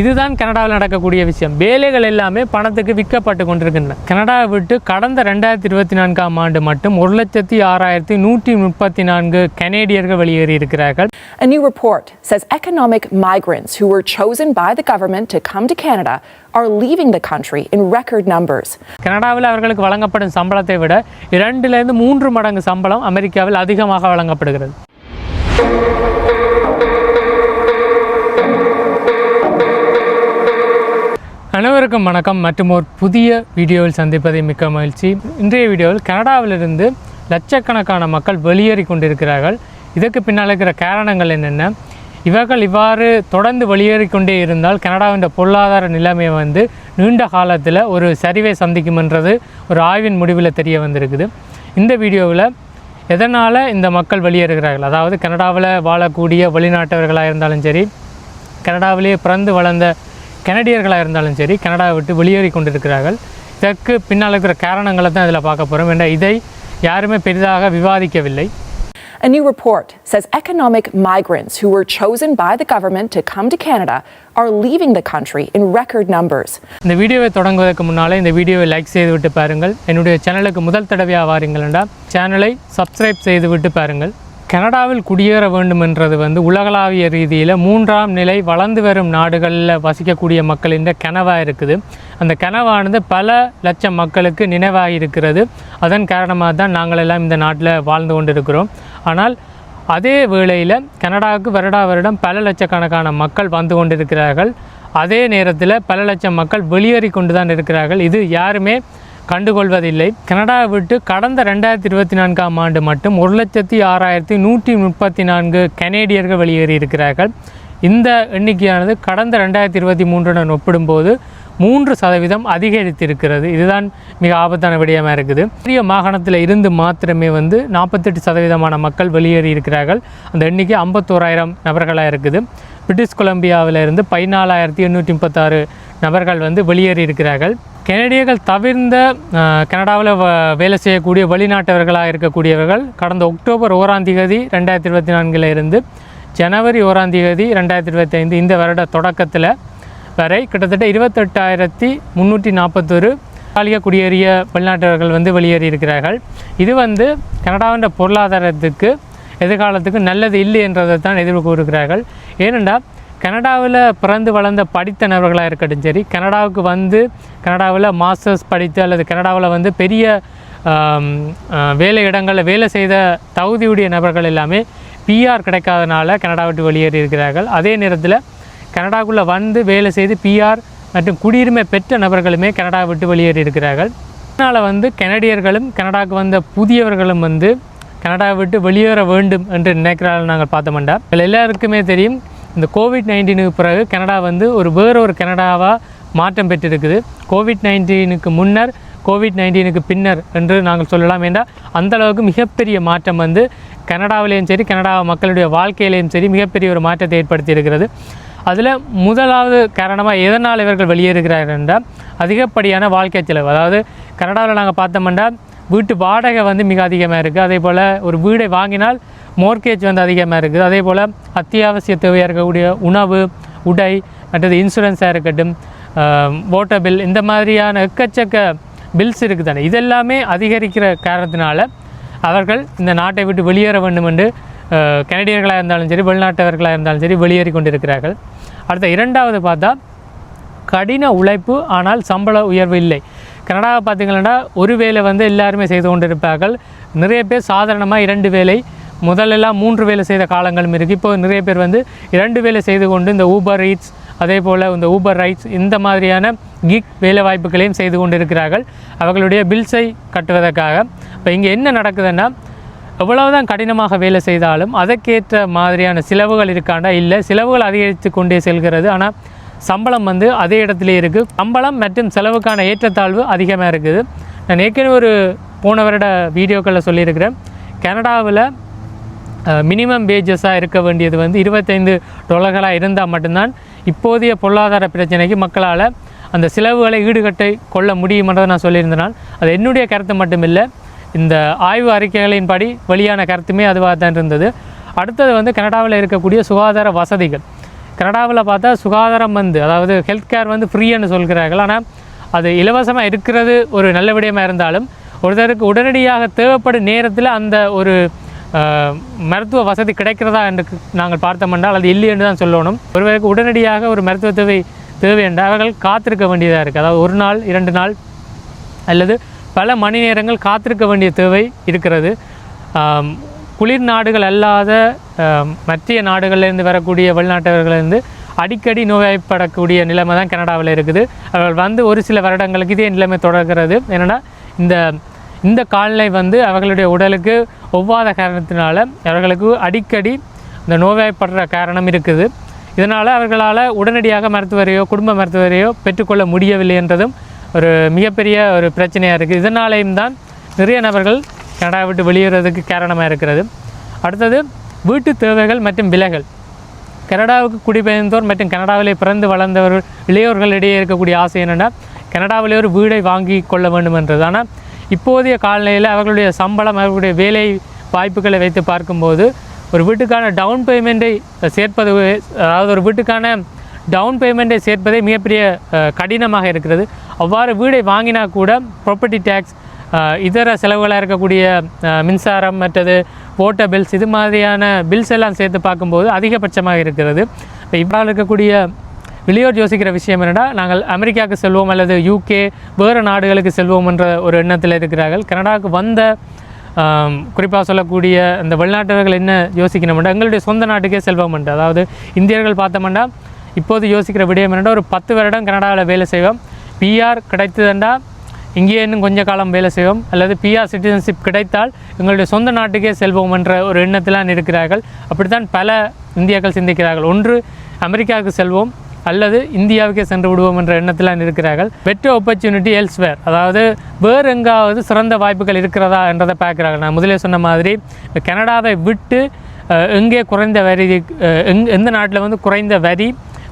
இதுதான் கனடாவில் நடக்கக்கூடிய விஷயம். வேலைகள் எல்லாமே பணத்துக்கு விற்கப்பட்டு கொண்டிருக்கின்றன. கனடாவை விட்டு கடந்த ரெண்டாயிரத்தி இருபத்தி நான்காம் ஆண்டு மட்டும் ஒரு லட்சத்தி ஆறாயிரத்தி நூற்றி முப்பத்தி நான்கு கனேடியர்கள் வெளியேறி இருக்கிறார்கள். A new report says economic migrants who were chosen by the government to come to Canada are leaving the country in record numbers. கனடாவில் அவர்களுக்கு வழங்கப்படும் சம்பளத்தை விட இரண்டிலிருந்து மூன்று மடங்கு சம்பளம் அமெரிக்காவில் அதிகமாக வழங்கப்படுகிறது. அனைவருக்கும் வணக்கம். மற்றும் ஒரு புதிய வீடியோவில் சந்திப்பதை மிக்க மகிழ்ச்சி. இன்றைய வீடியோவில் கனடாவிலிருந்து லட்சக்கணக்கான மக்கள் வெளியேறி கொண்டிருக்கிறார்கள். இதற்கு பின்னால் இருக்கிற காரணங்கள் என்னென்ன? இவர்கள் இவ்வாறு தொடர்ந்து வெளியேறி கொண்டே இருந்தால் கனடாவின் பொருளாதார நிலைமை வந்து நீண்ட காலத்தில் ஒரு சரிவை சந்திக்கும்ன்றது ஒரு ஆய்வின் முடிவில் தெரிய வந்திருக்குது. இந்த வீடியோவில் எதனால் இந்த மக்கள் வெளியேறுகிறார்கள்? அதாவது கனடாவில் வாழக்கூடிய வெளிநாட்டவர்களாக இருந்தாலும் சரி கனடாவிலேயே பிறந்து வளர்ந்த கனடியர்களாக இருந்தாலும் சரி கனடாவை விட்டு வெளியேறி கொண்டிருக்கிறார்கள். இதற்கு பின்னால் இருக்கிற காரணங்களை தான் இதில் பார்க்க போகிறோம். என்ற இதை யாருமே பெரிதாக விவாதிக்கவில்லை. A new report says economic migrants who were chosen by the government to come to Canada are leaving the country in record numbers. இந்த வீடியோவை தொடங்குவதற்கு முன்னால் இந்த வீடியோவை லைக் செய்துவிட்டு பாருங்கள். என்னுடைய சேனலுக்கு முதல் தடவையாக வாரீங்கள் என்றால் சேனலை சப்ஸ்கிரைப் செய்துவிட்டு பாருங்கள். கனடாவில் குடியேற வேண்டும் என்றது வந்து உலகளாவிய ரீதியில் மூன்றாம் நிலை வளர்ந்து வரும் நாடுகளில் வசிக்கக்கூடிய மக்களின் கனவாக இருக்குது. அந்த கனவானது பல லட்சம் மக்களுக்கு நினைவாக இருக்கிறது அதன் காரணமாக தான் நாங்கள் எல்லாம் இந்த நாட்டில் வாழ்ந்து கொண்டிருக்கிறோம். ஆனால் அதே வேளையில் கனடாவுக்கு வருடா வருடம் பல லட்சக்கணக்கான மக்கள் வந்து கொண்டிருக்கிறார்கள். அதே நேரத்தில் பல லட்சம் மக்கள் வெளியேறி கொண்டு தான் இருக்கிறார்கள். இது யாருமே கண்டுகொள்வதில்லை. கனடாவை விட்டு கடந்த ரெண்டாயிரத்தி இருபத்தி நான்காம் ஆண்டு மட்டும் ஒரு லட்சத்தி ஆறாயிரத்தி நூற்றி முப்பத்தி நான்கு கனேடியர்கள் வெளியேறி இருக்கிறார்கள் இந்த எண்ணிக்கையானது கடந்த ரெண்டாயிரத்தி இருபத்தி மூன்றுடன் ஒப்பிடும்போது மூன்று சதவீதம் அதிகரித்திருக்கிறது. இதுதான் மிக ஆபத்தான விடயமாக இருக்குது. பெரிய மாகாணத்தில் இருந்து மாத்திரமே வந்து நாற்பத்தெட்டு சதவீதமான மக்கள் வெளியேறி இருக்கிறார்கள் அந்த எண்ணிக்கை ஐம்பத்தோராயிரம் நபர்களாக இருக்குது. பிரிட்டிஷ் கொலம்பியாவில் இருந்து பதினாலாயிரத்தி எண்ணூற்றி முப்பத்தாறு நபர்கள் வந்து வெளியேறி இருக்கிறார்கள் கெனடியர்கள் தவிர்ந்த கனடாவில் வ- வேலை செய்யக்கூடிய வெளிநாட்டவர்களாக இருக்கக்கூடியவர்கள் கடந்த அக்டோபர் ஓராம் தேதி ரெண்டாயிரத்தி இருபத்தி நான்கில் இருந்து ஜனவரி ஓராம் தேதி ரெண்டாயிரத்தி இருபத்தி ஐந்து இந்த வருட தொடக்கத்தில் வரை கிட்டத்தட்ட இருபத்தெட்டாயிரத்தி முந்நூற்றி நாற்பத்தொரு தற்காலிக குடியேறிய வெளிநாட்டவர்கள் வந்து வெளியேறி இருக்கிறார்கள். இது வந்து கனடாவின் பொருளாதாரத்துக்கு எதிர்காலத்துக்கு நல்லது இல்லை என்றதை தான் எதிர்வு கூறுகிறார்கள் ஏனென்றால் கனடாவில் பிறந்து வளர்ந்த படித்த நபர்களாக இருக்கட்டும் சரி கனடாவுக்கு வந்து கனடாவில் மாஸ்டர்ஸ் படித்து அல்லது கனடாவில் வந்து பெரிய வேலை இடங்களில் வேலை செய்த தகுதியுடைய நபர்கள் எல்லாமே பிஆர் கிடைக்காதனால கனடா விட்டு வெளியேறி இருக்கிறார்கள். அதே நேரத்தில் கனடாக்குள்ளே வந்து வேலை செய்து பிஆர் மற்றும் குடியுரிமை பெற்ற நபர்களுமே கனடா விட்டு வெளியேறி இருக்கிறார்கள். அதனால் வந்து கனடியர்களும் கனடாவுக்கு வந்த புதியவர்களும் வந்து கனடா விட்டு வெளியேற வேண்டும் என்று நினைக்கிறார்கள் நாங்கள் பார்த்தோம்டா எல்லாருக்குமே தெரியும் இந்த கோவிட் நைன்டீனுக்கு பிறகு கனடா வந்து ஒரு வேறொரு கனடாவாக மாற்றம் பெற்றிருக்குது. கோவிட் நைன்டீனுக்கு முன்னர் கோவிட் நைன்டீனுக்கு பின்னர் என்று நாங்கள் சொல்லலாம். என்றால் அந்த அளவுக்கு மிகப்பெரிய மாற்றம் வந்து கனடாவிலேயும் சரி கனடா மக்களுடைய வாழ்க்கையிலையும் சரி மிகப்பெரிய ஒரு மாற்றத்தை ஏற்படுத்தி இருக்கிறது அதில் முதலாவது காரணமாக எதனால் இவர்கள் வெளியேறுகிறார்கள் என்றால் அதிகப்படியான வாழ்க்கை செலவு. அதாவது கனடாவில் நாங்கள் பார்த்தோம்னா வீட்டு வாடகை வந்து மிக அதிகமாக இருக்குது அதே போல் ஒரு வீடை வாங்கினால் மோர்கேஜ் வந்து அதிகமாக இருக்குது. அதே போல் அத்தியாவசிய தேவையாக இருக்கக்கூடிய உணவு உடை மற்றது இன்சூரன்ஸாக இருக்கட்டும் வாட்டர் பில் இந்த மாதிரியான எக்கச்சக்க பில்ஸ் இருக்குது தானே இதெல்லாமே அதிகரிக்கிற காரணத்தினால அவர்கள் இந்த நாட்டை விட்டு வெளியேற வேண்டும் என்று கனடியர்களாக இருந்தாலும் சரி வெளிநாட்டவர்களாக இருந்தாலும் சரி வெளியேறி கொண்டிருக்கிறார்கள். அடுத்த இரண்டாவது பார்த்தா கடின உழைப்பு ஆனால் சம்பள உயர்வு இல்லை. கனடாவை பார்த்தீங்கன்னா ஒரு வேலை வந்து எல்லாருமே செய்து கொண்டிருப்பார்கள். நிறைய பேர் சாதாரணமாக இரண்டு வேலை முதல்லலாம் மூன்று வேலை செய்த காலங்களும் இருக்குது இப்போ நிறைய பேர் வந்து இரண்டு வேலை செய்து கொண்டு இந்த ஊபர் ரீட்ஸ் அதே போல் இந்த ஊபர் ரைட்ஸ் இந்த மாதிரியான கிக் வேலை வாய்ப்புகளையும் செய்து கொண்டிருக்கிறார்கள். அவர்களுடைய பில்ஸை கட்டுவதற்காக. இப்போ இங்கே என்ன நடக்குதுன்னா எவ்வளவுதான் கடினமாக வேலை செய்தாலும் அதற்கேற்ற மாதிரியான செலவுகள் இருக்காண்டா? இல்லை செலவுகள் அதிகரித்து கொண்டே செல்கிறது. ஆனால் சம்பளம் வந்து அதே இடத்துல இருக்குது சம்பளம் மற்றும் செலவுக்கான ஏற்றத்தாழ்வு அதிகமாக இருக்குது. நான் ஏற்கனவே ஒரு போன வருட வீடியோக்களில் சொல்லியிருக்கிறேன். கனடாவில் மினிமம் வேஜஸாக இருக்க வேண்டியது வந்து இருபத்தைந்து டொலர்களாக இருந்தால் மட்டும்தான் இப்போதைய பொருளாதார பிரச்சனைக்கு மக்களால் அந்த செலவுகளை ஈடுகட்டை கொள்ள முடியுமென்றதை நான் சொல்லியிருந்தனால் அது என்னுடைய கருத்து மட்டுமில்லை. இந்த ஆய்வு அறிக்கைகளின்படி வெளியான கருத்துமே அதுவாக தான் இருந்தது. அடுத்தது வந்து கனடாவில் இருக்கக்கூடிய சுகாதார வசதிகள். கனடாவில் பார்த்தா சுகாதாரம் வந்து அதாவது ஹெல்த் கேர் வந்து ஃப்ரீன்னு சொல்கிறார்கள். ஆனால் அது இலவசமாக இருக்கிறது ஒரு நல்ல விடயமாக இருந்தாலும் ஒருத்தருக்கு உடனடியாக தேவைப்படும் நேரத்தில் அந்த ஒரு மருத்துவ வசதி கிடைக்கிறதா என்று நாங்கள் பார்த்தோம்னால் அது இல்லை என்று தான் சொல்லணும். ஒருவருக்கு உடனடியாக ஒரு மருத்துவ தேவை தேவை என்றால் அவர்கள் காத்திருக்க வேண்டியதாக இருக்குது அதாவது ஒரு நாள் இரண்டு நாள் அல்லது பல மணி நேரங்கள் காத்திருக்க வேண்டிய தேவை இருக்கிறது. குளிர் நாடுகள் அல்லாத மத்திய மற்ற நாடுகள்லேருந்து வரக்கூடிய வெளிநாட்டவர்களிருந்து அடிக்கடி நோய்வாய்ப்படக்கூடிய நிலைமை தான் கனடாவில் இருக்குது. அவர்கள் வந்து ஒரு சில வருடங்களுக்கு இதே நிலைமை தொடர்கிறது. என்னென்னா இந்த இந்த காலநிலை வந்து அவர்களுடைய உடலுக்கு ஒவ்வாத காரணத்தினால அவர்களுக்கு அடிக்கடி இந்த நோய்வாய்ப்படுற காரணம் இருக்குது. இதனால் அவர்களால் உடனடியாக மருத்துவரையோ குடும்ப மருத்துவரையோ பெற்றுக்கொள்ள முடியவில்லை என்றதும் ஒரு மிகப்பெரிய ஒரு பிரச்சனையாக இருக்குது இதனாலேயும் தான் நிறைய நபர்கள் கனடா விட்டு வெளியேறதுக்கு காரணமாக இருக்கிறது. அடுத்தது வீட்டு தேவைகள் மற்றும் விலைகள். கனடாவுக்கு குடிபெயர்ந்தோர் மற்றும் கனடாவிலே பிறந்து வளர்ந்தவர்கள் இளையோர்களிடையே இருக்கக்கூடிய ஆசை என்னென்னா கனடாவிலே ஒரு வீடை வாங்கி கொள்ள வேண்டும் என்றது. ஆனால் இப்போதைய காலநிலையில் அவர்களுடைய சம்பளம் அவர்களுடைய வேலை வாய்ப்புகளை வைத்து பார்க்கும்போது ஒரு வீட்டுக்கான டவுன் பேமெண்ட்டை சேர்ப்பது அதாவது ஒரு வீட்டுக்கான டவுன் பேமெண்ட்டை சேர்ப்பதே மிகப்பெரிய கடினமாக இருக்கிறது. அவ்வாறு வீடை வாங்கினா கூட ப்ராப்பர்ட்டி டேக்ஸ் இதர செலவுகளாக இருக்கக்கூடிய மின்சாரம் மற்றது ஓட்ட பில்ஸ் இது மாதிரியான பில்ஸ் எல்லாம் சேர்த்து பார்க்கும்போது அதிகபட்சமாக இருக்கிறது. இப்போ இவ்வாறு இருக்கக்கூடிய வெளியோர் யோசிக்கிற விஷயம் என்னென்னா நாங்கள் அமெரிக்காவுக்கு செல்வோம் அல்லது யூகே வேறு நாடுகளுக்கு செல்வோம் என்ற ஒரு எண்ணத்தில் இருக்கிறார்கள். கனடாவுக்கு வந்த குறிப்பாக சொல்லக்கூடிய அந்த வெளிநாட்டவர்கள் என்ன யோசிக்கணும்னா எங்களுடைய சொந்த நாட்டுக்கே செல்வோம்ன்ற அதாவது இந்தியர்கள் பார்த்தோம்னா இப்போது யோசிக்கிற விடயம் என்னென்னா ஒரு பத்து வருடம் கனடாவில் வேலை செய்வோம். பிஆர் கிடைத்ததுண்டா இங்கேயே இன்னும் கொஞ்ச காலம் வேலை செய்வோம். அல்லது பிஆர் சிட்டிசன்ஷிப் கிடைத்தால் எங்களுடைய சொந்த நாட்டுக்கே செல்வோம் என்ற ஒரு எண்ணத்திலான் இருக்கிறார்கள். அப்படித்தான் பல இந்தியர்கள் சிந்திக்கிறார்கள். ஒன்று அமெரிக்காவுக்கு செல்வோம். அல்லது இந்தியாவுக்கே சென்று விடுவோம் என்ற எண்ணத்தில் இருக்கிறார்கள். பெட்டர் ஆப்பர்ச்சுனிட்டி எல்ஸ்வேர் அதாவது வேறு எங்காவது சிறந்த வாய்ப்புகள் இருக்கிறதா என்றதை பார்க்குறாங்க நான் முதலே சொன்ன மாதிரி கனடாவை விட்டு எங்கே குறைந்த வரி எங் எந்த நாட்டில் வந்து குறைந்த வரி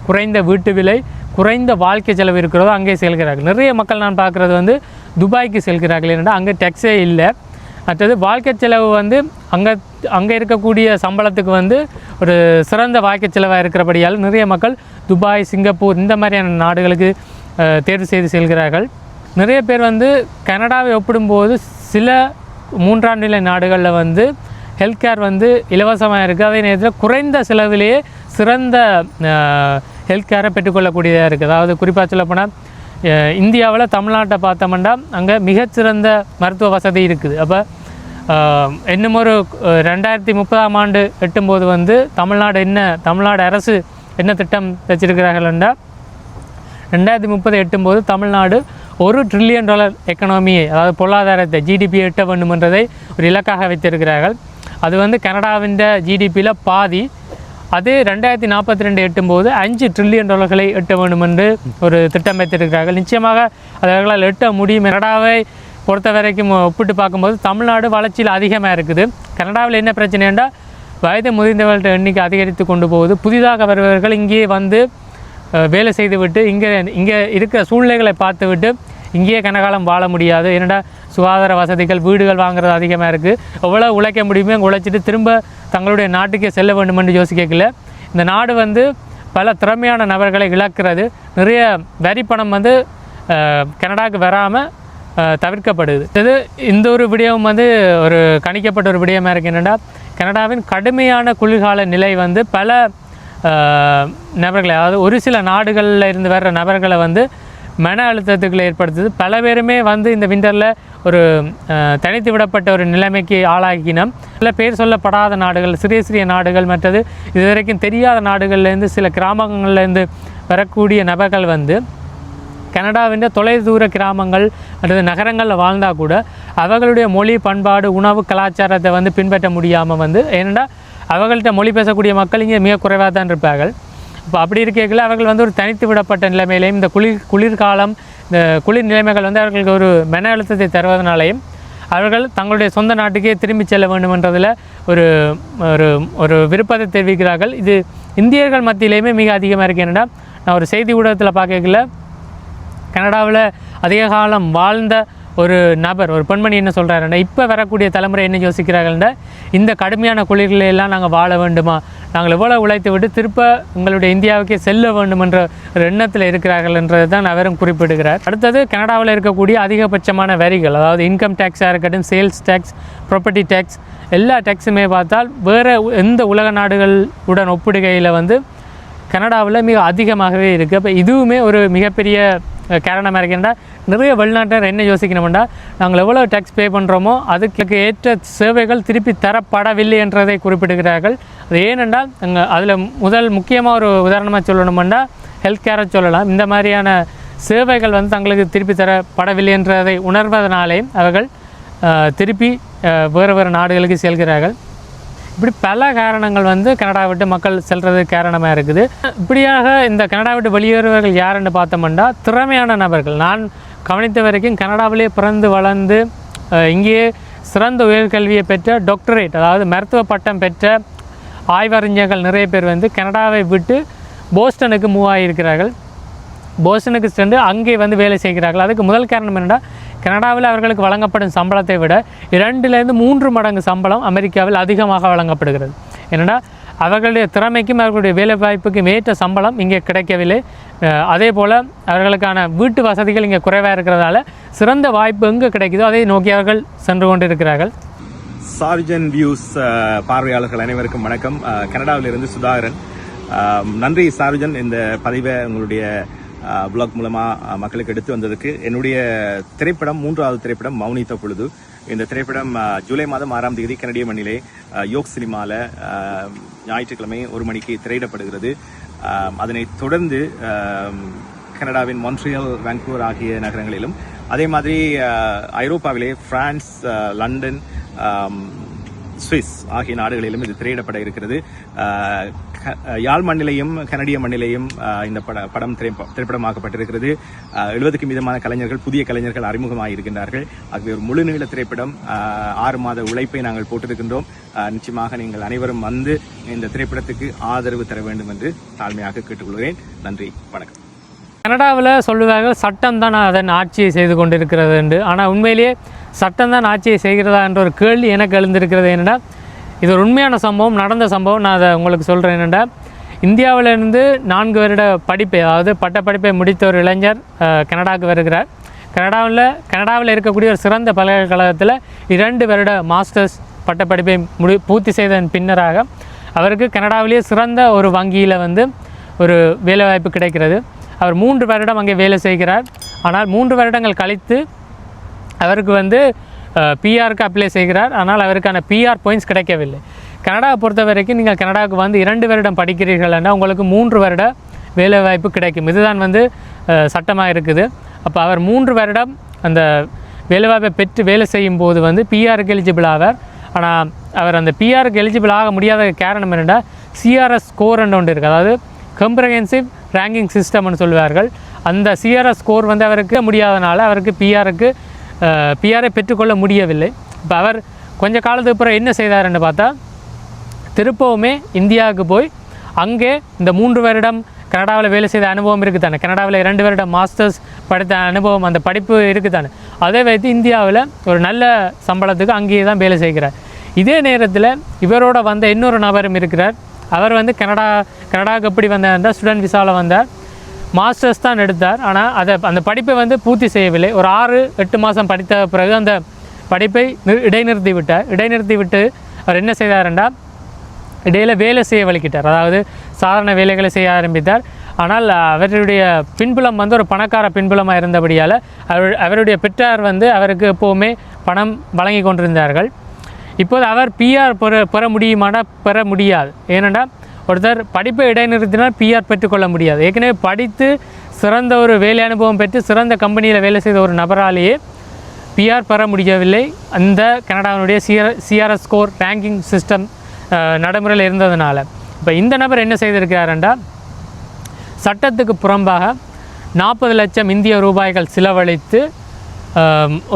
குறைந்த வீட்டு விலை குறைந்த வாழ்க்கை செலவு இருக்கிறதோ அங்கே செல்கிறார்கள். நிறைய மக்கள் நான் பார்க்குறது வந்து துபாய்க்கு செல்கிறார்கள். ஏன்னா அங்கே டெக்ஸே இல்லை. மற்றது வாழ்க்கை செலவு வந்து அங்கே அங்கே இருக்கக்கூடிய சம்பளத்துக்கு வந்து ஒரு சிறந்த வாழ்க்கை செலவாக இருக்கிறபடியால் நிறைய மக்கள் துபாய் சிங்கப்பூர் இந்த மாதிரியான நாடுகளுக்கு தேர்வு செய்து செல்கிறார்கள். நிறைய பேர் வந்து கனடாவை ஒப்பிடும்போது சில மூன்றாம் நிலை நாடுகளில் வந்து ஹெல்த் கேர் வந்து இலவசமாக இருக்குது அதே நேரத்தில் குறைந்த செலவிலேயே சிறந்த ஹெல்த் கேரை பெற்றுக்கொள்ளக்கூடியதாக இருக்குது அதாவது குறிப்பாக சொல்லப்போனால் இந்தியாவில் தமிழ்நாட்டை பார்த்தோம்னா அங்கே மிகச்சிறந்த மருத்துவ வசதி இருக்குது. அப்போ இன்னும் ஒரு ரெண்டாயிரத்தி முப்பதாம் ஆண்டு எட்டும்போது வந்து தமிழ்நாடு என்ன தமிழ்நாடு அரசு என்ன திட்டம் வச்சிருக்கிறார்கள்னா ரெண்டாயிரத்தி முப்பது எட்டும்போது தமிழ்நாடு ஒரு ட்ரில்லியன் டாலர் எக்கனாமியை அதாவது பொருளாதாரத்தை ஜிடிபி எட்ட வேண்டும் என்றதை ஒரு இலக்காக வைத்திருக்கிறார்கள். அது வந்து கனடாவின் ஜிடிபியில் பாதி அது ரெண்டாயிரத்தி நாற்பத்தி ரெண்டு எட்டும் போது அஞ்சு ட்ரில்லியன் டாலர்களை எட்ட வேண்டும் என்று ஒரு திட்டம் வைத்திருக்கிறார்கள் நிச்சயமாக அவர்களால் எட்ட முடியும். கனடாவை பொறுத்த வரைக்கும் ஒப்பிட்டு பார்க்கும்போது தமிழ்நாடு வளர்ச்சியில் அதிகமாக இருக்குது. கனடாவில் என்ன பிரச்சனைன்னா வயது முதிர்ந்தவர்கள்ட்ட எண்ணிக்கை அதிகரித்து கொண்டு போகுது. புதிதாக வருபவர்கள் இங்கேயே வந்து வேலை செய்துவிட்டு இங்கே இங்கே இருக்கிற சூழ்நிலைகளை பார்த்துவிட்டு இங்கேயே கனகாலம் வாழ முடியாது. ஏன்னா சுகாதார வசதிகள் வீடுகள் வாங்குறது அதிகமாக இருக்குது எவ்வளோ உழைக்க முடியுமோ அங்கே உழைச்சிட்டு திரும்ப தங்களுடைய நாட்டுக்கே செல்ல வேண்டுமென்று யோசிக்கல இந்த நாடு வந்து பல திறமையான நபர்களை இழக்கிறது. நிறைய வரி பணம் வந்து கனடாவுக்கு வராமல் தவிர்க்கப்படுது. இது இந்த ஒரு விடயம் வந்து ஒரு கணிக்கப்பட்ட ஒரு விடயமாக இருக்குது என்னென்னா கனடாவின் கடுமையான குளிர்கால நிலை வந்து பல நபர்களை அதாவது ஒரு சில நாடுகளில் இருந்து வர்ற நபர்களை வந்து மன அழுத்தத்துக்களை ஏற்படுத்துது. பல பேருமே வந்து இந்த விண்டரில் ஒரு தனித்து விடப்பட்ட ஒரு நிலைமைக்கு ஆளாகினோம் சில பேர் சொல்லப்படாத நாடுகள் சிறிய சிறிய நாடுகள் மற்றது இதுவரைக்கும் தெரியாத நாடுகள்லேருந்து சில கிராமங்கள்லேருந்து வரக்கூடிய நபர்கள் வந்து கனடாவின் தொலைதூர கிராமங்கள் அல்லது நகரங்களில் வாழ்ந்தால் கூட அவர்களுடைய மொழி பண்பாடு உணவு கலாச்சாரத்தை வந்து பின்பற்ற முடியாமல் வந்து ஏனென்றால் அவர்கள்ட்ட மொழி பேசக்கூடிய மக்கள் இங்கே மிக குறைவாக தான் இருப்பார்கள். இப்போ அப்படி இருக்கையில் அவர்கள் வந்து ஒரு தனித்து விடப்பட்ட நிலைமையிலையும் இந்த குளிர் குளிர்காலம் இந்த குளிர் நிலைமைகள் வந்து அவர்களுக்கு ஒரு மன அழுத்தத்தை தருவதனாலையும் அவர்கள் தங்களுடைய சொந்த நாட்டுக்கே திரும்பி செல்ல வேண்டும் என்றதில் ஒரு ஒரு ஒரு விருப்பத்தை தெரிவிக்கிறார்கள். இது இந்தியர்கள் மத்தியிலையுமே மிக அதிகமாக இருக்குது என்னென்னா நான் ஒரு செய்தி ஊடகத்தில் பார்க்கல கனடாவில் அதிக காலம் வாழ்ந்த ஒரு நபர் ஒரு பெண்மணி என்ன சொல்கிறாருன்னா இப்போ வரக்கூடிய தலைமுறை என்ன யோசிக்கிறார்கள்னா இந்த கடுமையான குளிர்களையெல்லாம் நாங்கள் வாழ வேண்டுமா? நாங்கள் எவ்வளோ உழைத்து விட்டு திருப்ப உங்களுடைய இந்தியாவுக்கே செல்ல வேண்டுமென்ற ஒரு எண்ணத்தில் இருக்கிறார்கள் என்றதை தான் அவரும் குறிப்பிடுகிறார். அடுத்தது கனடாவில் இருக்கக்கூடிய அதிகபட்சமான வரிகள் அதாவது இன்கம் டேக்ஸாக இருக்கட்டும் சேல்ஸ் டேக்ஸ் ப்ராப்பர்ட்டி டேக்ஸ் எல்லா டேக்ஸுமே பார்த்தால் வேறு எந்த உலக நாடுகள் உடன் ஒப்பிடுகையில் வந்து கனடாவில் மிக அதிகமாகவே இருக்குது அப்போ இதுவுமே ஒரு மிகப்பெரிய காரணமாக இருக்கின்றா நிறைய வெளிநாட்டினர் என்ன யோசிக்கணும்டா? நாங்கள் எவ்வளோ டேக்ஸ் பே பண்ணுறோமோ அதுக்கு ஏற்ற சேவைகள் திருப்பி தரப்படவில்லை என்றதை குறிப்பிடுகிறார்கள். அது ஏனென்றால் அங்கே அதில் முதல் முக்கியமாக ஒரு உதாரணமாக சொல்லணுமெண்டா ஹெல்த் கேரை சொல்லலாம். இந்த மாதிரியான சேவைகள் வந்து தங்களுக்கு திருப்பி தரப்படவில்லை என்றதை உணர்வதனாலே அவர்கள் திருப்பி வேறு வேறு நாடுகளுக்கு செல்கிறார்கள். இப்படி பல காரணங்கள் வந்து கனடா விட்டு மக்கள் செல்றது காரணமாக இருக்குது. இப்படியாக இந்த கனடா விட்டு வெளியேறுவர்கள் யாருன்னு பார்த்தோம்னா திறமையான நபர்கள். நான் கவனித்த வரைக்கும் கனடாவிலே பிறந்து வளர்ந்து இங்கேயே சிறந்த உயர்கல்வியை பெற்ற டாக்டரேட் அதாவது மருத்துவ பட்டம் பெற்ற ஆய்வறிஞர்கள் நிறைய பேர் வந்து கனடாவை விட்டு போஸ்டனுக்கு மூவ் ஆகியிருக்கிறார்கள். போஸ்டனுக்கு சென்று அங்கே வந்து வேலை செய்கிறார்கள். அதுக்கு முதல் காரணம் என்னென்னா கனடாவில் அவர்களுக்கு வழங்கப்படும் சம்பளத்தை விட இரண்டுலேருந்து மூன்று மடங்கு சம்பளம் அமெரிக்காவில் அதிகமாக வழங்கப்படுகிறது. என்னென்னா அவர்களுடைய திறமைக்கும் அவர்களுடைய வேலை வாய்ப்புக்கும் ஏற்ற சம்பளம் இங்கே கிடைக்கவில்லை. அதே போல் அவர்களுக்கான வீட்டு வசதிகள் இங்கே குறைவாக இருக்கிறதால சிறந்த வாய்ப்பு எங்கே கிடைக்குதோ அதை நோக்கி அவர்கள் சென்று கொண்டிருக்கிறார்கள். சார்ஜன் வியூஸ் பார்வையாளர்கள் அனைவருக்கும் வணக்கம். கனடாவிலிருந்து சுதாகரன். நன்றி சார்ஜன் இந்த பதிவை உங்களுடைய பிளாக் மூலமாக மக்களுக்கு எடுத்து வந்ததுக்கு என்னுடைய திரைப்படம் மூன்றாவது திரைப்படம் மௌனித்த பொழுது. இந்த திரைப்படம் ஜூலை மாதம் ஆறாம் தேதி கனடிய மண்ணிலே யோக் சினிமாவில் ஞாயிற்றுக்கிழமை ஒரு மணிக்கு திரையிடப்படுகிறது. அதனைத் தொடர்ந்து கனடாவின் மான்ட்ரியல் வேங்கூர் ஆகிய நகரங்களிலும் அதே மாதிரி ஐரோப்பாவிலே பிரான்ஸ் லண்டன் சுவிஸ் ஆகிய நாடுகளிலும் இது திரையிடப்பட இருக்கிறது. யாழ் மண்ணிலையும் கனடிய மண்ணிலையும் இந்த பட படம் திரைப்படமாக்கப்பட்டிருக்கிறது. எழுபதுக்கும் மீதமான கலைஞர்கள் புதிய கலைஞர்கள் அறிமுகமாக இருக்கின்றார்கள் ஆகவே ஒரு முழு நீள திரைப்படம் ஆறு மாத உழைப்பை நாங்கள் போட்டிருக்கின்றோம். நிச்சயமாக நீங்கள் அனைவரும் வந்து இந்த திரைப்படத்துக்கு ஆதரவு தர வேண்டும் என்று தாழ்மையாக கேட்டுக்கொள்கிறேன். நன்றி வணக்கம். கனடாவில் சொல்லுவார்கள் சட்டம் தான் அதன் ஆட்சியை செய்து கொண்டிருக்கிறது என்று. ஆனால் உண்மையிலேயே சட்டம் தான் ஆட்சியை செய்கிறதா என்ற ஒரு கேள்வி எனக்கு எழுந்திருக்கிறது என்னென்னா இது ஒரு உண்மையான சம்பவம் நடந்த சம்பவம். நான் அதை உங்களுக்கு சொல்கிறேன் என்னென்னா இந்தியாவிலிருந்து நான்கு வருட படிப்பை அதாவது பட்டப்படிப்பை முடித்த ஒரு இளைஞர் கனடாவுக்கு வருகிறார். கனடாவில் கனடாவில் இருக்கக்கூடிய ஒரு சிறந்த பல்கலைக்கழகத்தில் இரண்டு வருட மாஸ்டர்ஸ் பட்டப்படிப்பை முடி பூர்த்தி செய்ததன் பின்னராக அவருக்கு கனடாவிலேயே சிறந்த ஒரு வங்கியில் வந்து ஒரு வேலைவாய்ப்பு கிடைக்கிறது. அவர் மூன்று வருடம் அங்கே வேலை செய்கிறார். ஆனால் மூன்று வருடங்கள் கழித்து அவருக்கு வந்து பிஆருக்கு அப்ளை செய்கிறார். ஆனால் அவருக்கான பிஆர் பாயிண்ட்ஸ் கிடைக்கவில்லை. கனடாவை பொறுத்த வரைக்கும் நீங்கள் கனடாவுக்கு வந்து இரண்டு வருடம் படிக்கிறீர்கள்னா உங்களுக்கு மூன்று வருட வேலைவாய்ப்பு கிடைக்கும். இதுதான் வந்து சட்டமாக இருக்குது. அப்போ அவர் மூன்று வருடம் அந்த வேலைவாய்ப்பை பெற்று வேலை செய்யும் போது வந்து பிஆருக்கு எலிஜிபிள் ஆவார். ஆனால் அவர் அந்த பிஆருக்கு எலிஜிபிள் ஆக முடியாத காரணம் என்னென்னா சிஆர்எஸ் ஸ்கோர் ஒன்று இருக்குது அதாவது கம்ப்ரஹென்சிவ் ரேங்கிங் சிஸ்டம்னு சொல்லுவார்கள். அந்த சிஆர்எஸ் ஸ்கோர் வந்து அவருக்கு முடியாதனால அவருக்கு பிஆருக்கு பிஆரை பெற்றுக்கொள்ள முடியவில்லை. இப்போ அவர் கொஞ்ச காலத்துக்கு அப்புறம் என்ன செய்தாருன்னு பார்த்தா திருப்பவுமே இந்தியாவுக்கு போய் அங்கே இந்த மூன்று வருடம் கனடாவில் வேலை செய்த அனுபவம் இருக்குது தானே கனடாவில் இரண்டு வருடம் மாஸ்டர்ஸ் படித்த அனுபவம் அந்த படிப்பு இருக்குது தானே அதை வைத்து இந்தியாவில் ஒரு நல்ல சம்பளத்துக்கு அங்கேயே தான் வேலை செய்கிறார். இதே நேரத்தில் இவரோட வந்த இன்னொரு நபரும் இருக்கிறார். அவர் வந்து கனடா கனடாவுக்கு எப்படி வந்தார் ஸ்டூடெண்ட் விசாவில் வந்தார். மாஸ்டர்ஸ் தான் எடுத்தார். ஆனால் அதை அந்த படிப்பை வந்து பூர்த்தி செய்யவில்லை. ஒரு ஆறு எட்டு மாதம் படித்த பிறகு அந்த படிப்பை நிறு இடைநிறுத்தி விட்டார். இடைநிறுத்தி விட்டு அவர் என்ன செய்தாருண்டா இடையில வேலை செய்ய வலிக்கிட்டார். அதாவது சாதாரண வேலைகளை செய்ய ஆரம்பித்தார். ஆனால் அவருடைய பின்புலம் வந்து ஒரு பணக்கார பின்புலமாக இருந்தபடியால் அவர் அவருடைய பெற்றார் வந்து அவருக்கு எப்போவுமே பணம் வழங்கி கொண்டிருந்தார்கள். இப்போது அவர் பிஆர் பெற பெற முடியுமானா பெற முடியாது. ஏனென்றால் ஒருத்தர் படிப்பை இடைநிறுத்தினால் பிஆர் பெற்றுக்கொள்ள முடியாது. ஏற்கனவே படித்து சிறந்த ஒரு வேலை அனுபவம் பெற்று சிறந்த கம்பெனியில் வேலை செய்த ஒரு நபராலேயே பிஆர் பெற முடியவில்லை. அந்த கனடாவினுடைய CR CRS score ranking system நடைமுறையில் இருந்ததுனால. இப்போ இந்த நபர் என்ன செய்திருக்கிறாருண்டா? சட்டத்துக்கு புறம்பாக நாற்பது லட்சம் இந்திய ரூபாய்கள் செலவழித்து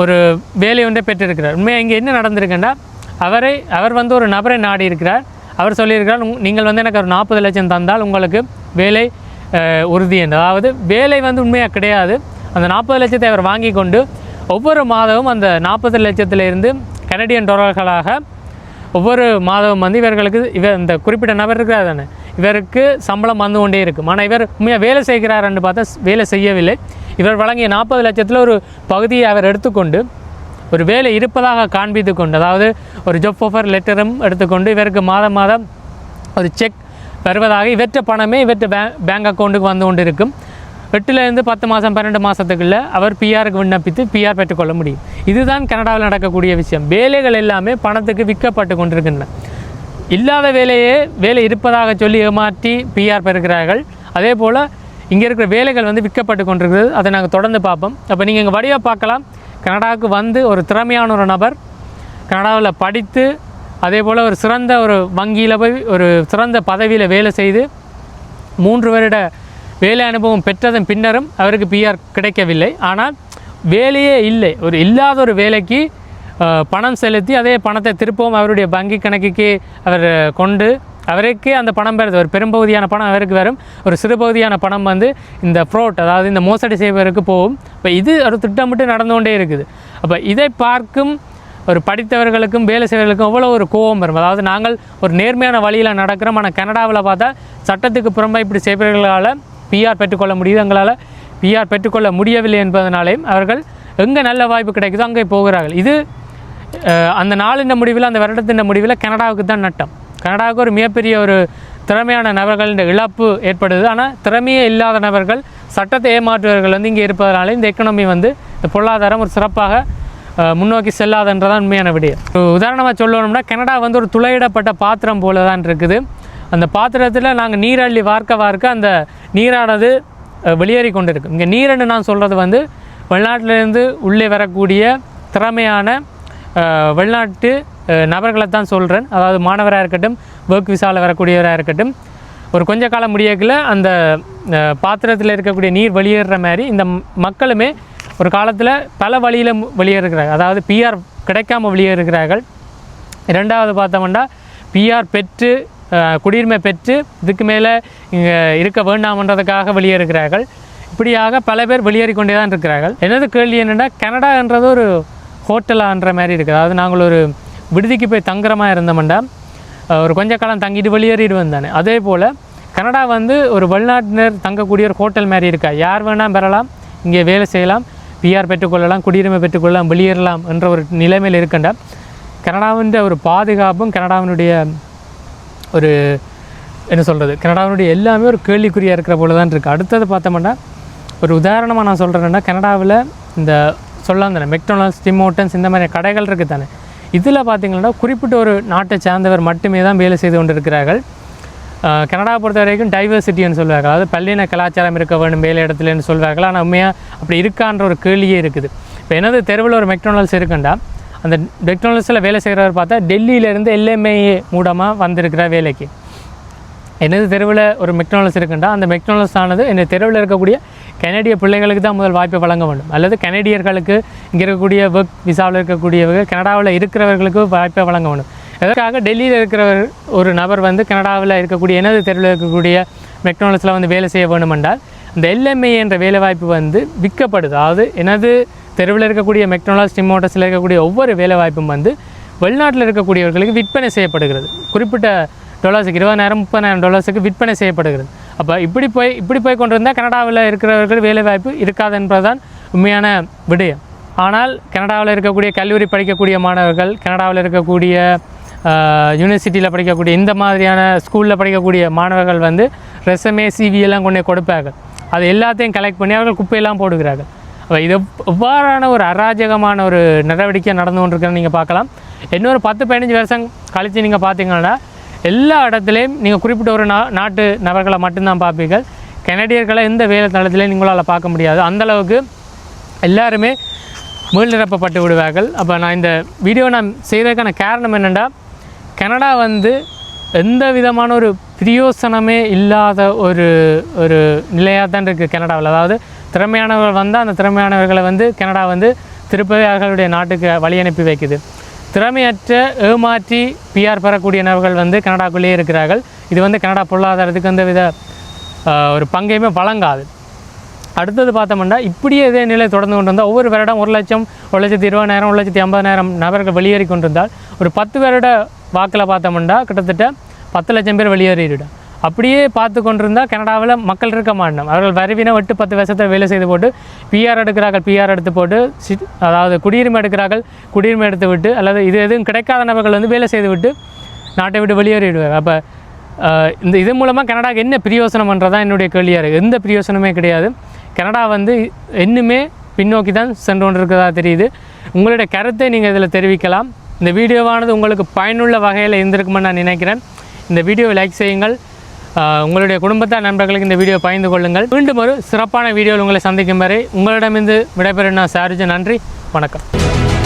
ஒரு வேலை ஒன்றை பெற்றிருக்கிறார். உண்மையாக இங்கே என்ன நடந்திருக்குன்னா அவரை அவர் வந்து ஒரு நபரை நாடி இருக்கிறார் அவர் சொல்லியிருக்கிறார் நீங்கள் வந்து எனக்கு ஒரு நாற்பது லட்சம் தந்தால் உங்களுக்கு வேலை உறுதி என்று. அதாவது வேலை வந்து உண்மையாக கிடையாது. அந்த நாற்பது லட்சத்தை அவர் வாங்கி கொண்டு ஒவ்வொரு மாதமும் அந்த நாற்பது லட்சத்திலிருந்து கனடியன் டொலர்களாக ஒவ்வொரு மாதமும் வந்து இவர்களுக்கு இவர் இந்த குறிப்பிட்ட நபர் இருக்கிறார் தானே இவருக்கு சம்பளம் வந்து கொண்டே இருக்கும். ஆனால் இவர் உண்மையாக வேலை செய்கிறாருன்னு பார்த்தா வேலை செய்யவில்லை. இவர் வழங்கிய நாற்பது லட்சத்தில் ஒரு பகுதியை அவர் எடுத்துக்கொண்டு ஒரு வேலை இருப்பதாக காண்பித்து கொண்டு அதாவது ஒரு ஜப் ஆஃபர் லெட்டரும் எடுத்துக்கொண்டு இவருக்கு மாதம் மாதம் ஒரு செக் வருவதாக இவற்ற பணமே இவற்ற பேங்க் பேங்க் அக்கௌண்ட்டுக்கு வந்து கொண்டு இருக்கும் எட்டுலேருந்து பத்து மாதம் பன்னெண்டு மாதத்துக்குள்ளே அவர் பிஆருக்கு விண்ணப்பித்து பிஆர் பெற்றுக்கொள்ள முடியும். இதுதான் கனடாவில் நடக்கக்கூடிய விஷயம். வேலைகள் எல்லாமே பணத்துக்கு விற்கப்பட்டு கொண்டிருக்கின்றன. இல்லாத வேலையே வேலை இருப்பதாக சொல்லி ஏமாற்றி பிஆர் பெறுகிறார்கள். அதே போல் இங்கே இருக்கிற வேலைகள் வந்து விற்கப்பட்டு கொண்டிருக்கிறது. அதை நாங்கள் தொடர்ந்து பார்ப்போம். அப்போ நீங்கள் இங்கே வடிவாக பார்க்கலாம். கனடாவுக்கு வந்து ஒரு திறமையான ஒரு நபர். கனடாவில் படித்து அதே போல் ஒரு சிறந்த ஒரு வங்கியில் போய் ஒரு சிறந்த பதவியில் வேலை செய்து மூன்று வருட வேலை அனுபவம் பெற்றதன் பின்னரும் அவருக்கு பிஆர் கிடைக்கவில்லை. ஆனால் வேலையே இல்லை. ஒரு இல்லாத ஒரு வேலைக்கு பணம் செலுத்தி அதே பணத்தை திருப்பவும் அவருடைய வங்கி கணக்குக்கு அவர் கொண்டு அவருக்கு அந்த பணம் பெறுது ஒரு பெரும்பகுதியான பணம் அவருக்கு வரும். ஒரு சிறு பகுதியான பணம் வந்து இந்த ஃப்ரோட் அதாவது இந்த மோசடி செய்வதற்கு போகும். இப்போ இது ஒரு திட்டமிட்டு நடந்து கொண்டே இருக்குது. அப்போ இதை பார்க்கும் ஒரு படித்தவர்களுக்கும் வேலை செய்வர்களுக்கும் அவ்வளோ ஒரு கோபம் வரும். அதாவது நாங்கள் ஒரு நேர்மையான வழியில் நடக்கிறோம். ஆனால் கனடாவில் பார்த்தா சட்டத்துக்கு புறம்பாக இப்படி செய்பவர்களால் பிஆர் பெற்றுக்கொள்ள முடியுது. எங்களால் பிஆர் பெற்றுக்கொள்ள முடியவில்லை என்பதனாலேயும் அவர்கள் எங்கே நல்ல வாய்ப்பு கிடைக்குதோ அங்கே போகிறார்கள். இது அந்த நாளின் முடிவில் அந்த வருடத்தின் முடிவில் கனடாவுக்கு தான் நட்டம். கனடாவுக்கு ஒரு மிகப்பெரிய ஒரு திறமையான நபர்களின் இழப்பு ஏற்படுது. ஆனால் திறமையே இல்லாத நபர்கள் சட்டத்தை ஏமாற்றுவர்கள் வந்து இங்கே இருப்பதனால இந்த எக்கனமி வந்து இந்த பொருளாதாரம் ஒரு சிறப்பாக முன்னோக்கி செல்லாதுன்றதான் உண்மையான விடியம் உதாரணமாக சொல்லணும்னா கனடா வந்து ஒரு துளையிடப்பட்ட பாத்திரம் போல தான் இருக்குது. அந்த பாத்திரத்தில் நாங்கள் நீரள்ளி வார்க்க வார்க்க அந்த நீரானது அஹ், வெளியேறி கொண்டிருக்கு. இங்கே நீரன்னு நான் சொல்கிறது வந்து வெளிநாட்டிலேருந்து உள்ளே வரக்கூடிய திறமையான வெளிநாட்டு நபர்களை தான் சொல்கிறேன் அதாவது மாணவராக இருக்கட்டும் ஒர்க் விசாவில் வரக்கூடியவராக இருக்கட்டும் ஒரு கொஞ்ச காலம் முடியக்கில் அந்த பாத்திரத்தில் இருக்கக்கூடிய நீர் வெளியேறுற மாதிரி இந்த மக்களுமே ஒரு காலத்தில் பல வழியில் வெளியேறுகிறார்கள். அதாவது பிஆர் கிடைக்காம வெளியேறுகிறார்கள். ரெண்டாவது பார்த்தோம்னா பிஆர் பெற்று குடியுரிமை பெற்று இதுக்கு மேலே இங்கே இருக்க வேண்டாம்ன்றதுக்காக வெளியேறுகிறார்கள். இப்படியாக பல பேர் வெளியேறி கொண்டே தான் இருக்கிறார்கள். எனது கேள்வி என்னென்னா கனடான்றது ஒரு ஹோட்டலான்ற மாதிரி இருக்குது. அதாவது நாங்கள் ஒரு விடுதிக்கு போய் தங்குறமாக இருந்தோம்னா ஒரு கொஞ்ச காலம் தங்கிட்டு வெளியேறிட்டு தானே. அதே போல் கனடா வந்து ஒரு வெளிநாட்டினர் தங்கக்கூடிய ஒரு ஹோட்டல் மாதிரி இருக்கா? யார் வேணால் பெறலாம் இங்கே வேலை செய்யலாம் பிஆர் பெற்றுக்கொள்ளலாம் குடியுரிமை பெற்றுக்கொள்ளலாம் வெளியேறலாம் என்ற ஒரு நிலைமையில் இருக்கண்டா. கனடாவின் ஒரு பாதுகாப்பும் கனடாவினுடைய ஒரு என்ன சொல்கிறது கனடாவினுடைய எல்லாமே ஒரு கேள்விக்குறியாக இருக்கிற போல தான் இருக்குது அடுத்தது பார்த்தோம்னா ஒரு உதாரணமாக நான் சொல்கிறேன்னா கனடாவில் இந்த சொல்லலாம் தானே மெக்டொனால்ட்ஸ் டிமோட்டன்ஸ் இந்த மாதிரி கடைகள் இருக்குது தானே. இதில் பார்த்தீங்கன்னா குறிப்பிட்ட ஒரு நாட்டை சார்ந்தவர் மட்டுமே தான் வேலை செய்து கொண்டிருக்கிறார்கள். கனடா பொறுத்த வரைக்கும் டைவர்சிட்டின்னு சொல்லுவார்கள் அதாவது பல்லின கலாச்சாரம் இருக்க வேண்டும் வேலை இடத்துலன்னு சொல்வார்கள். ஆனால் உண்மையாக அப்படி இருக்கான்ற ஒரு கேள்வியே இருக்குது. இப்போ எனது தெருவில் ஒரு மெக்டோனல்ஸ் இருக்குண்டா? அந்த மெக்டோனல்ஸில் வேலை செய்கிறவர் பார்த்தா டெல்லியிலேருந்து எல்எம்ஏஏ மூடமாக வந்திருக்கிற வேலைக்கு. எனது தெருவில் ஒரு மெக்டோனல்ஸ் இருக்குண்டா? அந்த மெக்டோனல்ஸ் ஆனது என்னை தெருவில் இருக்கக்கூடிய கனடிய பிள்ளைகளுக்கு தான் முதல் வாய்ப்பை வழங்க வேண்டும். அல்லது கனடியர்களுக்கு இங்கே இருக்கக்கூடிய ஒர்க் விசாவில் இருக்கக்கூடியவர்கள் கனடாவில் இருக்கிறவர்களுக்கு வாய்ப்பை வழங்க வேண்டும். எதற்காக டெல்லியில் இருக்கிறவர் ஒரு நபர் வந்து கனடாவில் இருக்கக்கூடிய எனது தெருவில் இருக்கக்கூடிய மெக்டொனால்ட்ஸில் வந்து வேலை செய்ய வேண்டும் என்றால் எல்எம்ஐ எல்எம்ஏ என்ற வேலைவாய்ப்பு வந்து விற்கப்படுது. அதாவது எனது தெருவில் இருக்கக்கூடிய மெக்டொனால்ட்ஸ் டிமோட்டஸில் இருக்கக்கூடிய ஒவ்வொரு வேலைவாய்ப்பும் வந்து வெளிநாட்டில் இருக்கக்கூடியவர்களுக்கு விற்பனை செய்யப்படுகிறது. குறிப்பிட்ட டாலர்ஸுக்கு இருபதாயிரம் முப்பதாயிரம் டாலர்ஸுக்கு விற்பனை செய்யப்படுகிறது. அப்போ இப்படி போய் இப்படி போய் கொண்டு வந்தால் கனடாவில் இருக்கிறவர்கள் வேலைவாய்ப்பு இருக்காது என்பதுதான் உண்மையான விடயம். ஆனால் கனடாவில் இருக்கக்கூடிய கல்லூரி படிக்கக்கூடிய மாணவர்கள் கனடாவில் இருக்கக்கூடிய யூனிவர்சிட்டியில் படிக்கக்கூடிய இந்த மாதிரியான ஸ்கூலில் படிக்கக்கூடிய மாணவர்கள் வந்து ரெசமே சிவியெல்லாம் கொண்டு கொடுப்பார்கள். அது எல்லாத்தையும் கலெக்ட் பண்ணி அவர்கள் குப்பையெல்லாம் போடுகிறார்கள். அப்போ இது எவ்வாறான ஒரு அராஜகமான ஒரு நடவடிக்கை நடந்து கொண்டிருக்கிறத நீங்கள் பார்க்கலாம். இன்னொரு பத்து பதினஞ்சு வருஷம் கழித்து நீங்கள் பார்த்தீங்கன்னா எல்லா இடத்துலையும் நீங்கள் குறிப்பிட்ட ஒரு நா நாட்டு நபர்களை மட்டும்தான் பார்ப்பீர்கள். கெனடியர்களை எந்த வேலை தளத்திலையும் நீங்களால் பார்க்க முடியாது. அந்தளவுக்கு எல்லாருமே எல்லாருமே மீள்நிரப்பப்பட்டு விடுவார்கள். அப்போ நான் இந்த வீடியோ நான் செய்ததுக்கான காரணம் என்னென்னா கனடா வந்து எந்த விதமான ஒரு பிரியோசனமே இல்லாத ஒரு ஒரு நிலையாக தான் இருக்குது கனடாவில். அதாவது திறமையானவர்கள் வந்தால் அந்த திறமையானவர்களை வந்து கனடா வந்து திருப்பதி அவர்களுடைய நாட்டுக்கு வழி அனுப்பி வைக்குது. திறமையற்ற ஏமாற்றி பிஆர் பெறக்கூடிய நபர்கள் வந்து கனடாக்குள்ளேயே இருக்கிறார்கள். இது வந்து கனடா பொருளாதாரத்துக்கு எந்த வித ஒரு பங்கையுமே வழங்காது. அடுத்தது பார்த்தோம்னா இப்படியே இதே நிலை தொடர்ந்து கொண்டு வந்தால் ஒவ்வொரு வருடம் ஒரு லட்சம் ஒரு லட்சத்தி இருபதாயிரம் ஒரு லட்சத்தி ஐம்பதாயிரம் நபர்கள் வெளியேறி கொண்டிருந்தால் ஒரு பத்து வருட வாக்கில் பார்த்தோம்னா கிட்டத்தட்ட பத்து லட்சம் பேர் வெளியேறிவிடும் அப்படியே பார்த்து கொண்டிருந்தால் கனடாவில் மக்கள் இருக்க மாட்டோம் அவர்கள் வருவின எட்டு பத்து வருஷத்தை வேலை செய்து போட்டு பிஆர் எடுக்கிறார்கள் பிஆர் எடுத்து போட்டு சி- அதாவது குடியுரிமை எடுக்கிறார்கள் குடியுரிமை எடுத்து விட்டு அல்லது இது எதுவும் கிடைக்காத நபர்கள் வந்து வேலை செய்து விட்டு நாட்டை விட்டு வெளியேறிடுவார். அப்போ இந்த இது மூலமாக கனடாவுக்கு என்ன பிரயோசனம்ன்றதான் என்னுடைய கேள்வியாக இருக்குது எந்த பிரயோசனமே கிடையாது. கனடா வந்து இன்னுமே பின்னோக்கி தான் சென்று கொண்டிருக்கிறதா தெரியுது. உங்களுடைய கருத்தை நீங்கள் இதில் தெரிவிக்கலாம். இந்த வீடியோவானது உங்களுக்கு பயனுள்ள வகையில் இருந்திருக்குமென்னு நான் நினைக்கிறேன். இந்த வீடியோவை லைக் செய்யுங்கள். உங்களுடைய குடும்பத்தார் நண்பர்களுக்கு இந்த வீடியோ பகிர்ந்து கொள்ளுங்கள். மீண்டும் ஒரு சிறப்பான வீடியோவில் உங்களை சந்திக்கும் வரை உங்களிடமிருந்து விடைபெறும் நான் சாருஜன் நன்றி. வணக்கம்.